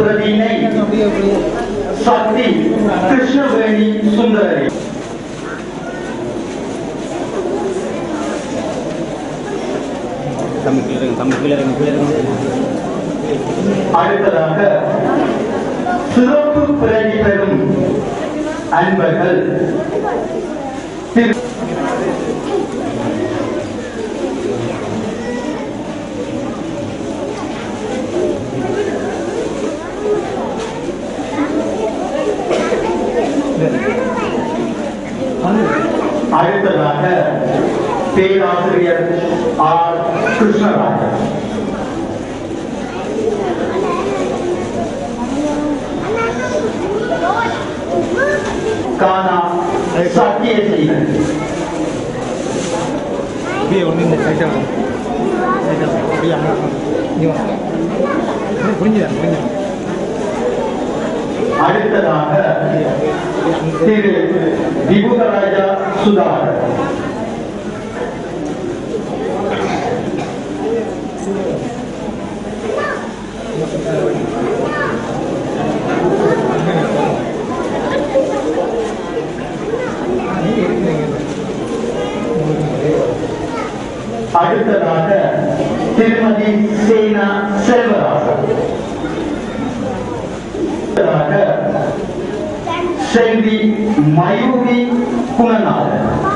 பிரதினை சக்தி கிருஷ்ணவேணி சுந்தரி அடுத்ததாக சிறப்பு பிறவி பெறும் அன்பர்கள். திரு அடுத்ததாக பேராசிரியர் ஆர். கிருஷ்ணராஜன். கானா சத்தியசீலன் அப்படியே ஒண்ணு இந்த வா. அப்படியே அங்க வா. இங்க வா. இது புரிஞ்சுதா? புரிஞ்சுதா? அடுத்ததாக திரு விபுகராஜா சுதாகர் அடுத்ததாக திருமதி சேனா செல்வராசன் அடுத்ததாக शरीर की माइयों